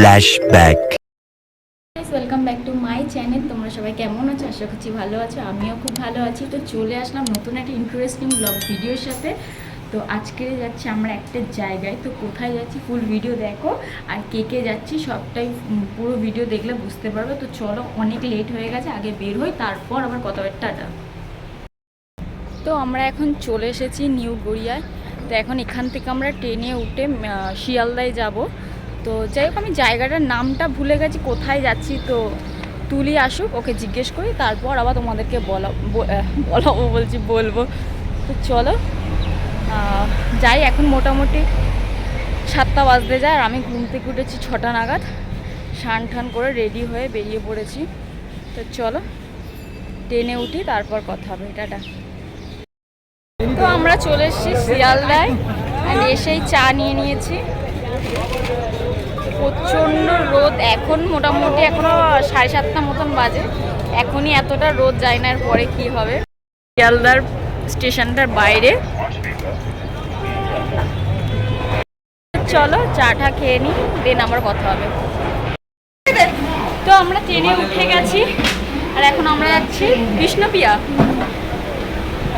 Flashback. Welcome back to my channel তোমরা সবাই কেমন আছো? আশা করছি ভালো আছো, আমিও খুব ভালো আছি। তো চলে আসলাম নতুন একটা ইন্টারেস্টিং ব্লগ ভিডিওর সাথে। তো আজকে যাচ্ছি আমরা একটা জায়গায়। তো কোথায় যাচ্ছি? ফুল ভিডিও দেখো। আর কে কে যাচ্ছি? সবটাই পুরো ভিডিও দেখলে বুঝতে পারবে। তো চলো, অনেক লেট হয়ে গেছে, আগে বের হই, তারপর আবার কথা হবে। টাটা তো আমরা এখন চলে এসেছি নিউ গড়িয়ায়। তো এখন এখান থেকে আমরা ট্রেনে উঠে শিয়ালদায় যাব। তো যাই হোক, আমি জায়গাটার নামটা ভুলে গেছি, কোথায় যাচ্ছি তো তুলি আসুক, ওকে জিজ্ঞেস করি, তারপর আবার তোমাদেরকে বলা বলাবো বলছি, বলব। তো চলো যাই, এখন মোটামুটি সাতটা বাজতে যায়, আর আমি ঘুম থেকে উঠেছি ছটা নাগাদ। স্নান টান করে রেডি হয়ে বেরিয়ে পড়েছি। তো চলো, ট্রেনে উঠি, তারপর কথা হবে, টাটা। তো আমরা চলে এসেছি শিয়ালদায় এসেই চা নিয়ে নিয়েছি। প্রচণ্ড রোদ। এখন মোটামুটি এখনও সাড়ে সাতটা মতন বাজে। এখনই এতটা রোদ যায় না এর পরে কি হবে? শিয়ালদার স্টেশনটার বাইরে। চলো চাটা খেয়ে নিই দেন আমার কথা হবে। তো আমরা ট্রেনে উঠে গেছি, আর এখন আমরা যাচ্ছি কৃষ্ণপিয়া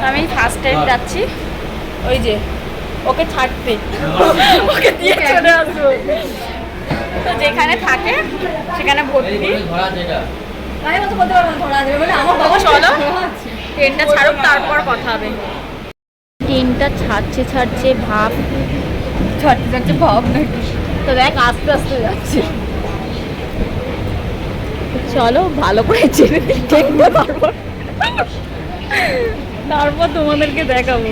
আমি ফার্স্ট টাইম যাচ্ছি। ওই যে, ওকে ছাড়তে ওকে দিয়ে চলে আসব। তো যেখানে থাকে সেখানে ভর্তি। চলো ট্রেনটা ছাড়ুক তারপর কথা হবে। ট্রেনটা ছাড়ছে ছাড়ছে ভাব। ছাড়তে ছাড়ছে ভাব নাকি? তো দেখ আস্তে আস্তে যাচ্ছে। চলো ভালো করে চেনে তারপর। তারপর তোমাদেরকে দেখাবো।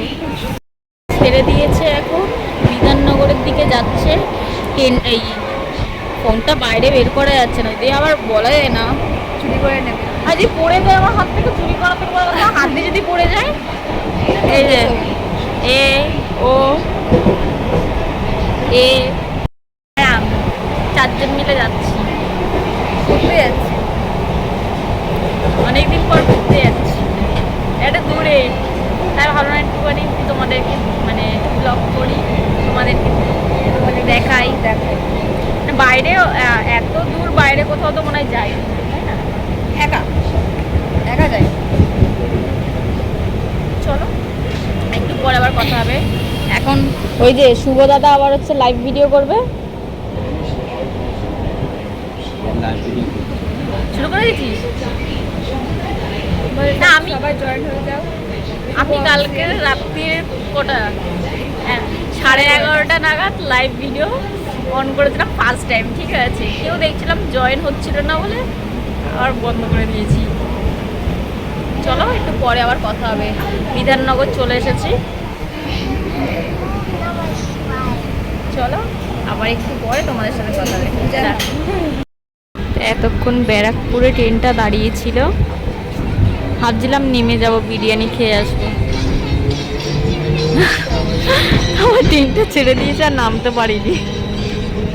ছেড়ে দিয়েছে এখন বিধাননগরের দিকে যাচ্ছে। ট্রেন এই ফোনটা বাইরে বের করা যাচ্ছে না। দিয়ে আবার বলা যায় না। চুরি করে নেবে। আর যদি পড়ে যায় আমার হাত থেকে চুরি করা কথা, হাত দিয়ে যদি পড়ে যায় এই যে এ ও এ চারজন মিলে যাচ্ছি। ঘুরতে যাচ্ছি। অনেকদিন পর ঘুরতে যাচ্ছি। এটা দূরে। তাই ভালো না একটুখানি তোমাদেরকে মানে ব্লগ করি। তোমাদেরকে মানে দেখাই দেখাই। বাইরে আহ, এত দূর বাইরে কোথাও তো মনে হয় যাই তাই না? একা। একা যাই চলো একটু পরে আবার কথা হবে। এখন ওই যে শুভ দাদা আবার হচ্ছে লাইভ ভিডিও করবে। শুরু করে দিচ্ছিস না আমি সবাই জয়েন হয়ে যাও। আমি কালকে রাত্রির কটা? হ্যাঁ, সাড়ে এগারোটা নাগাদ লাইভ ভিডিও অন করেছিলাম ফার্স্ট টাইম ঠিক আছে? কেউ দেখছিলাম জয়েন হচ্ছিল না বলে আর বন্ধ করে দিয়েছি। চলো, একটু পরে আবার কথা হবে। বিধাননগর চলে এসেছি। চলো, আবার একটু পরে তোমাদের সাথে কথা এতক্ষণ ব্যারাকপুরে ট্রেনটা দাঁড়িয়েছিল। ভাবছিলাম নেমে যাব, বিরিয়ানি খেয়ে আসব। আমার ট্রেনটা ছেড়ে দিয়েছে আর নামতে পারিনি।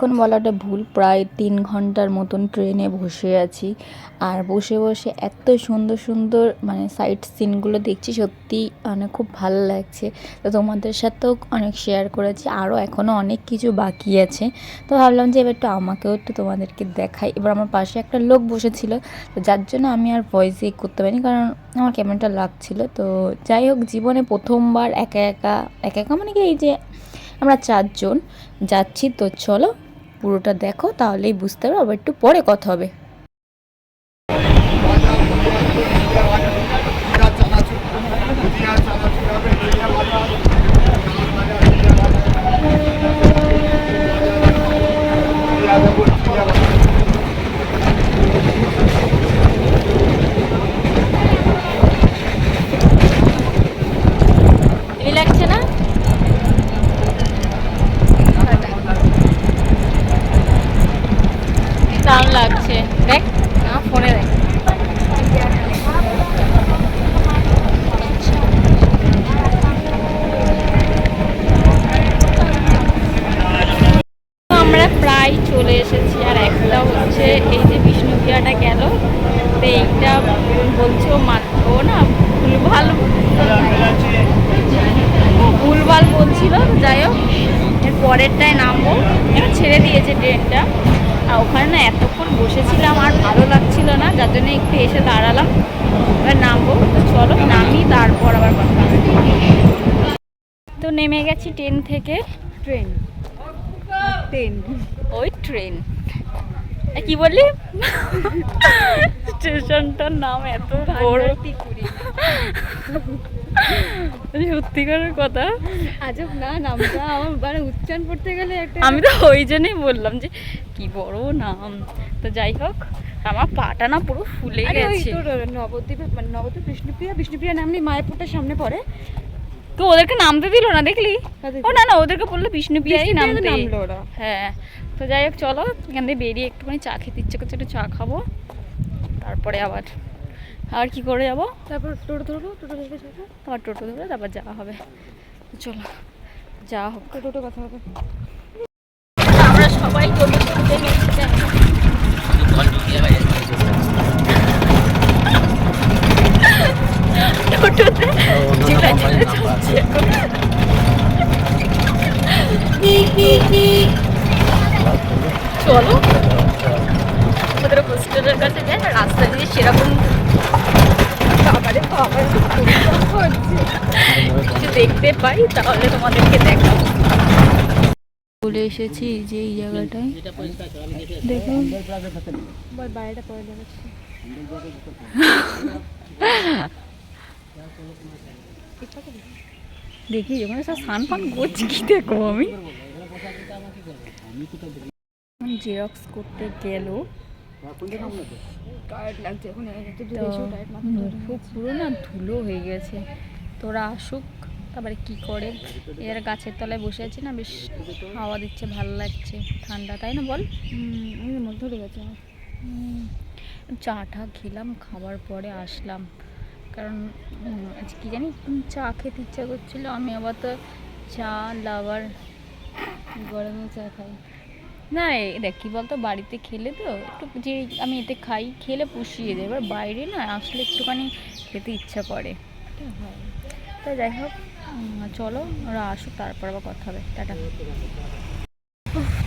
অনেকক্ষণ বলাটা ভুল, প্রায় তিন ঘণ্টার মতন ট্রেনে বসে আছি। আর বসে বসে এত সুন্দর সুন্দর মানে সাইট সিনগুলো দেখছি, সত্যি মানে খুব ভালো লাগছে। তো তোমাদের সাথেও অনেক শেয়ার করেছি আরও এখনও অনেক কিছু বাকি আছে। তো ভাবলাম যে এবার একটু আমাকেও একটু তোমাদেরকে দেখাই। এবার আমার পাশে একটা লোক বসেছিল, তো যার জন্য আমি আর ভয়েসে করতে পারিনি, কারণ আমার ক্যামেরাটা লাগছিল। তো যাই হোক, জীবনে প্রথমবার একা একা একা একা মানে কি এই যে আমরা চারজন যাচ্ছি, তো চলো পুরোটা দেখো তাহলেই বুঝতে পারবে আবার একটু পরে কথা হবে এই লাগছে না দাম লাগছে দেখ না ফোনে দেখ আমরা প্রায় চলে এসেছি। আর একটা হচ্ছে এই যে বিষ্ণুপ্রিয়াটা গেল তো এইটা বলছে মাত্র না? ভুলভাল ভুলভাল বলছিল যাই হোক এর পরেরটায় নামবো। এটা ছেড়ে দিয়েছে ট্রেনটা। আর ওখানে না এতক্ষণ বসেছিলাম আর ভালো লাগছিল না যার জন্য একটু এসে দাঁড়ালাম। এবার নামবো তো চলো নামি তারপর আবার কথা। তো নেমে গেছি ট্রেন থেকে। ট্রেন। ট্রেন। ওই ট্রেন কি বললি? স্টেশনটার নাম এত বড়। সত্যিকারের কথা? আজব না নামটা আমার মানে উচ্চারণ করতে গেলে একটা আমি তো ওই জন্যই বললাম যে কি বড় নাম। তো যাই হোক আমার পাটা না পুরো ফুলে গেছে। নবদ্বীপ মানে নবদ্বীপ বিষ্ণুপ্রিয়া বিষ্ণুপ্রিয়া নামনি মায়াপুরটার সামনে পড়ে। তো ওদেরকে নামতে দিল না দেখলি? ও না না ওদেরকে বলল বিষ্ণুপ্রিয়াই নামতে। নামলো ওরা। হ্যাঁ। তো যাই হোক চলো এখান থেকে বেরিয়ে একটুখানি চা খেতে ইচ্ছে করছে একটু চা খাব। তারপরে আবার আর কি করে যাব? তারপর টোটো ধরবো টোটো ধরবে যাব তারপর টোটো ধরে তারপর যাওয়া হবে। চলো যাওয়া হোক। টোটো কথা হবে। আমরা সবাই টোটো পাই তাহলে তোমাদেরকে দেখাবো। চলে এসেছি যে এই জায়গাটায়। দেখাচ্ছি দেখি ওখানে সব স্নান ফান করছি কি দেখো আমি? জেরক্স করতে গেল। মুখও পুরো না ধুলো হয়ে গেছে। তোরা আসুক। তারপরে কি করে? এর গাছের তলায় বসে আছি না বেশ হাওয়া দিচ্ছে ভালো লাগছে ঠান্ডা তাই না বল? ধরে গেছে চা টা খেলাম খাবার পরে আসলাম। কারণ আজ কি জানি চা খেতে ইচ্ছা করছিল আমি আবার তো চা লাভার গরমে চা খাই। না দেখ কী বলতো বাড়িতে খেলে তো একটু যে আমি এতে খাই খেলে পুষিয়ে দেয়। এবার বাইরে না আসলে একটুখানি খেতে ইচ্ছা করে। তো যাই হোক চলো, ওরা আসুক, তারপর আবার কথা হবে। টাটা।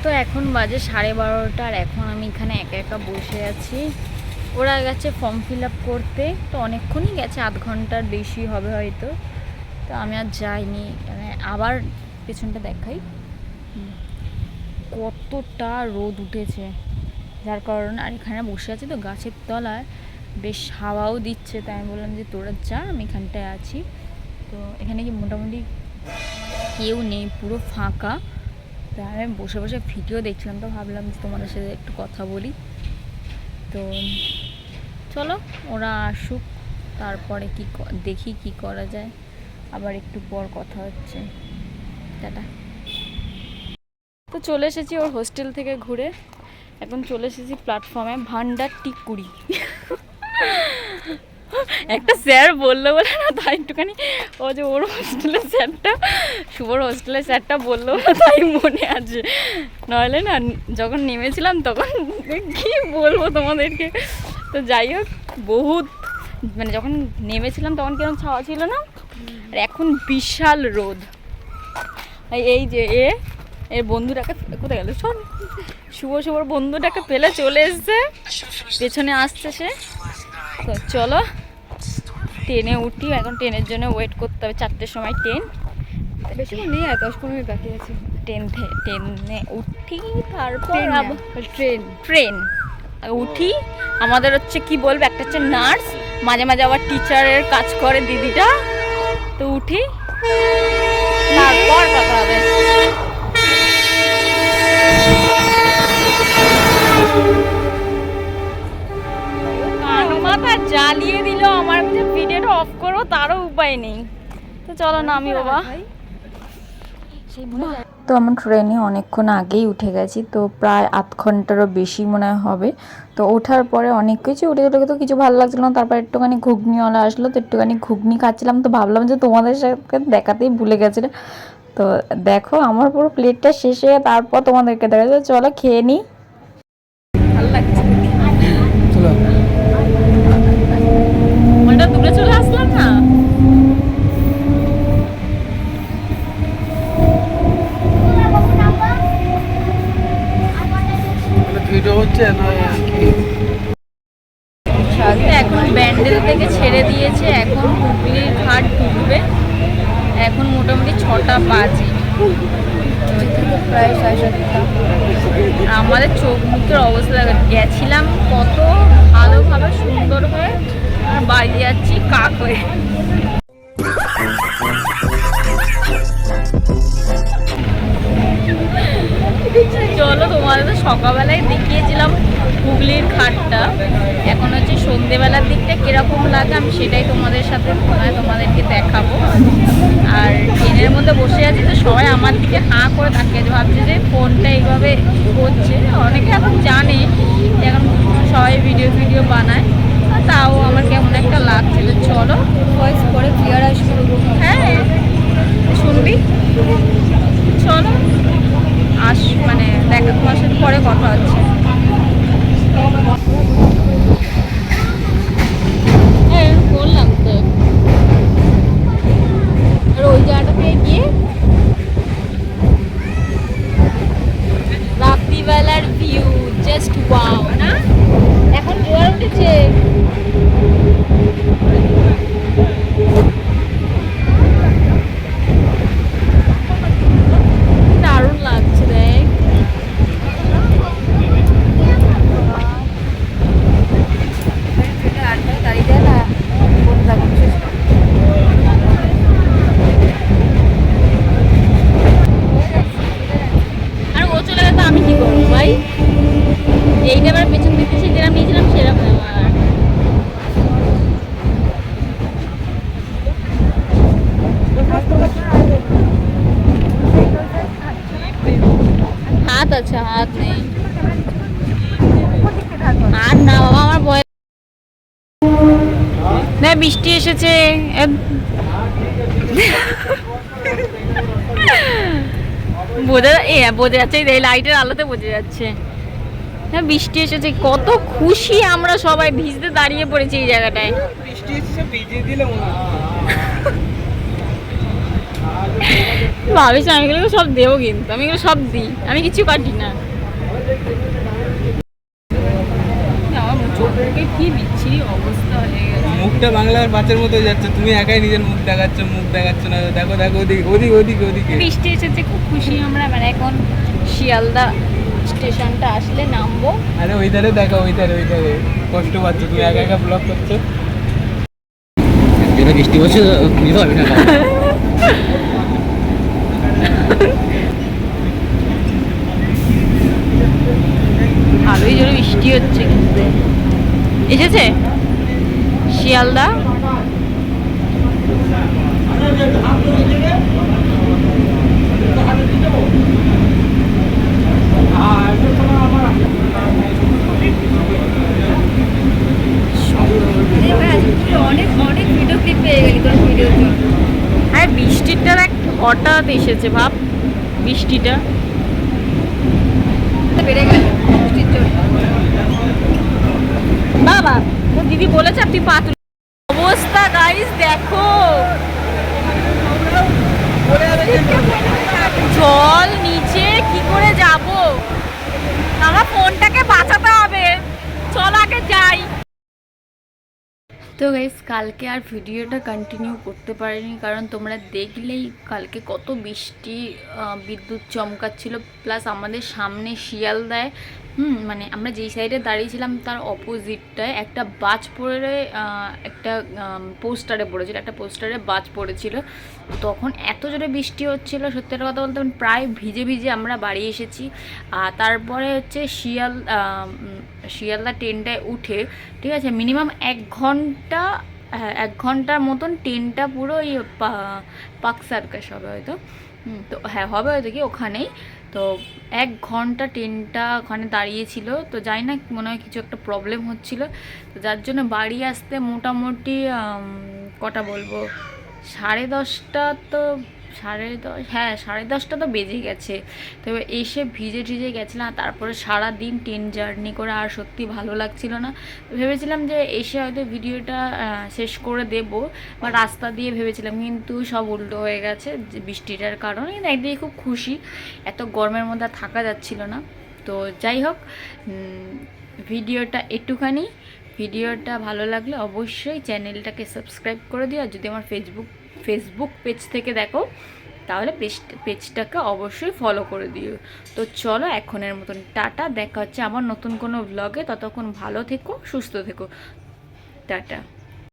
তো এখন বাজে সাড়ে বারোটা, আর এখন আমি এখানে একা একা বসে আছি। ওরা গেছে ফর্ম ফিল আপ করতে, তো অনেকক্ষণই গেছে, আধ ঘণ্টার বেশি হবে হয়তো। তো আমি আর যাইনি মানে আবার পেছনটা দেখাই। কতটা রোদ উঠেছে। যার কারণে, আর এখানে বসে আছি তো গাছের তলায়, বেশ হাওয়াও দিচ্ছে, তাই আমি বললাম যে তোরা যা, আমি এখানটায় আছি। তো এখানে কি মোটামুটি কেউ নেই, পুরো ফাঁকা। তা আমি বসে বসে ভিডিও দেখছিলাম তো ভাবলাম যে তোমাদের সাথে একটু কথা বলি। তো চলো, ওরা আসুক, তারপরে কি ক- দেখি কি করা যায়। আবার একটু পর কথা হচ্ছে। টাটা। তো চলে এসেছি ওর হোস্টেল থেকে ঘুরে। এখন চলে এসেছি প্ল্যাটফর্মে ভান্ডার টিকুড়ি একটা স্যার বলল বলে না, তাই একটুখানি ও যে ওর হোস্টেলের স্যারটা, শুভর হোস্টেলের স্যারটা বলল বলে তাই মনে আছে নইলে না, যখন নেমেছিলাম তখন কি বলব তোমাদেরকে? তো যাই হোক, বহুত মানে যখন নেমেছিলাম তখন কেমন ছাওয়া ছিল না? আর এখন বিশাল রোদ। এই যে এ, এর বন্ধুটাকে কোথায় গেল? শোন, শুভ, শুভর বন্ধুটাকে পেলে চলে এসছে। পেছনে আসছে সে। চলো ট্রেনে উঠি এখন ট্রেনের জন্য ওয়েট করতে হবে চারটের সময় ট্রেন। বেশি নেই আর দশ পনেরো মিনিট বাকি আছে। ট্রেন ট্রেনে উঠি তারপর ট্রেন ট্রেন। উঠি আমাদের হচ্ছে কি বলব একটা হচ্ছে নার্স মাঝে মাঝে আবার টিচারের কাজ করে দিদিটা। তো উঠি তারপর কথা হবে। জ্বালিয়ে দিল আমার যে ভিডিওটা অফ করব তারও উপায় নেই। তো চলো নামি বাবা। তো আমার ট্রেনে অনেকক্ষণ আগেই উঠে গেছি তো প্রায় আধ ঘন্টারও বেশি মনে হয় হবে। তো ওঠার পরে অনেক কিছু উঠে গেলে তো কিছু ভালো লাগছিল না তারপর একটুখানি ঘুগনিওয়ালা আসলো তো একটুখানি ঘুগনি খাচ্ছিলাম তো ভাবলাম যে তোমাদের সাথে দেখাতেই ভুলে গেছিলে। তো দেখো আমার পুরো প্লেটটা শেষ হয়ে তারপর তোমাদেরকে দেখা চলো খেয়ে নিই ভালো লাগছে চলো ওটা দূরে চলে আসলাম না? ভিডিও হচ্ছে না কি? এখন ব্যান্ডেল থেকে ছেড়ে দিয়েছে এখন হুগলির ঘাট ঢুকবে এখন মোটামুটি ছটা বাজে। প্রায় সাড়ে আমাদের চোখ মুখের অবস্থা গেছিলাম কত ভালোভাবে সুন্দর বাড়ি যাচ্ছি কাক হয়ে চলো, তোমাদের তো সকালবেলায় দেখিয়েছিলাম হুগলির ঘাটটা এখন হচ্ছে সন্ধেবেলার দিকটা কীরকম লাগে আমি সেটাই তোমাদের সাথে তোমাদেরকে দেখাবো। আর ট্রেনের মধ্যে বসে আছি তো সবাই আমার দিকে হাঁ করে আছে। ভাবছে যে ফোনটা এইভাবে করছে। অনেকে এখন জানে এখন সবাই ভিডিও ভিডিও বানায়। তাও আমার কেমন একটা লাগছে। তো চলো। ভয়েস পরে ক্লিয়ার আসবে হ্যাঁ। শুনবি? চলো। আস মানে দেখা তোমার সাথে পরে কথা হচ্ছে। হ্যাঁ বললাম তো। আর ওই জায়গাটাতে গিয়ে রাত্রিবেলার ভিউ জাস্ট ওয়াও না এখন জোয়ার উঠেছে দারুণ লাগছে দেখ দাঁড়িয়ে দেয় না বলে থাকুন শেষ আর ও চলে গেলে তো আমি কি করব ভাই এইটা এবার পেছন দিক থেকে যেরকম নিয়েছিলাম সেরকম আমার হাত নেই আর না বাবা আমার ভয় না বৃষ্টি এসেছে এ- বোঝা যাচ্ছে, এই লাইটের আলোতে বোঝা যাচ্ছে। হ্যাঁ বৃষ্টি এসেছে, কত খুশি আমরা সবাই ভিজতে দাঁড়িয়ে পড়েছি এই জায়গাটায়। বৃষ্টি এসেছে, ভিজিয়ে দিলে ভাবিস আমি এগুলো সব দেবো কিন্তু। আমি এগুলো সব দিই। আমি কিছু কাটি না। কি বিচ্ছিরি অবস্থা হয়ে গেছে। মুখটা বাংলার বাচ্চার মতো যাচ্ছে। তুমি একাই নিজের মুখ দেখাচ্ছ মুখ দেখাচ্ছ না। দেখো দেখো ওদিকে ওদিক ওদিকে ওদিকে। বৃষ্টি এসেছে খুব খুশি আমরা। মানে এখন শিয়ালদা স্টেশনটা আসলে নামবো। আরে ওই ধারে দেখো ওই ধারে ওই ধারে কষ্ট পাচ্ছ তুমি একা একা ব্লগ করছ? বৃষ্টি পড়ছে ভালোই জোরে বৃষ্টি হচ্ছে কিন্তু। এসেছে? শিয়ালদা? অনেক অনেক ভিডিও ক্লিপ পেয়ে গেলি তোর ভিডিও ক্লিপ হ্যাঁ বৃষ্টির দ্বারা হঠাৎ এসেছে ভাব বৃষ্টিটা। বেড়ে গেল বৃষ্টির জন্য। বাবা তোর দিদি বলেছে তুই পাতুল। অবস্থা গাইস দেখো। জল নিচে কি করে যাব? আমার ফোনটাকে বাঁচাতে হবে। চল আগে যাই। তো গাইস কালকে আর ভিডিওটা কন্টিনিউ করতে পারিনি, কারণ তোমরা দেখলেই কালকে কত বৃষ্টি বিদ্যুৎ চমকাচ্ছিল প্লাস আমাদের সামনে শিয়াল দেয় হুম মানে আমরা যেই সাইডে দাঁড়িয়েছিলাম তার অপোজিটটায় একটা বাজ পড়ে একটা পোস্টারে পড়েছিল, একটা পোস্টারে বাজ পড়েছিল। তখন এত জোরে বৃষ্টি হচ্ছিল, সত্যি কথা বলতে প্রায় ভিজে ভিজে আমরা বাড়ি এসেছি। আর তারপরে হচ্ছে শিয়াল শিয়ালদা ট্রেনটায় উঠে, ঠিক আছে মিনিমাম এক ঘণ্টা হ্যাঁ এক ঘণ্টার মতন ট্রেনটা পুরো ওই পাক সার্কাস হবে হয়তো। তো হ্যাঁ হবে হয়তো কি ওখানেই। তো এক ঘণ্টা ট্রেনটা ওখানে দাঁড়িয়েছিল, তো যাই না, মনে হয় কিছু একটা প্রবলেম হচ্ছিল। তো যার জন্য বাড়ি আসতে মোটামুটি কটা বলব? সাড়ে দশটা তো সাড়ে দশ হ্যাঁ সাড়ে দশটা তো বেজে গেছে। তবে এসে ভিজে ভিজে গেছিলাম তারপরে সারা দিন ট্রেন জার্নি করে, আর সত্যি ভালো লাগছিল না। ভেবেছিলাম যে এসে হয়তো ভিডিওটা শেষ করে দেব, বা রাস্তা দিয়ে ভেবেছিলাম, কিন্তু সব উল্টো হয়ে গেছে বৃষ্টিটার কারণে। কিন্তু একদিকে খুব খুশি, এত গরমের মধ্যে থাকা যাচ্ছিল না। তো যাই হোক ভিডিওটা একটুখানি, ভিডিওটা ভালো লাগলে অবশ্যই চ্যানেলটাকে সাবস্ক্রাইব করে দিও। আর যদি আমার ফেসবুক ফেসবুক পেজ থেকে দেখো, তাহলে পেজ পেজটাকে অবশ্যই ফলো করে দিও। তো চলো এখনের মতন, টাটা, দেখা হচ্ছে আমার নতুন কোনো ব্লগে ততক্ষণ ভালো থেকো, সুস্থ থেকো। টাটা।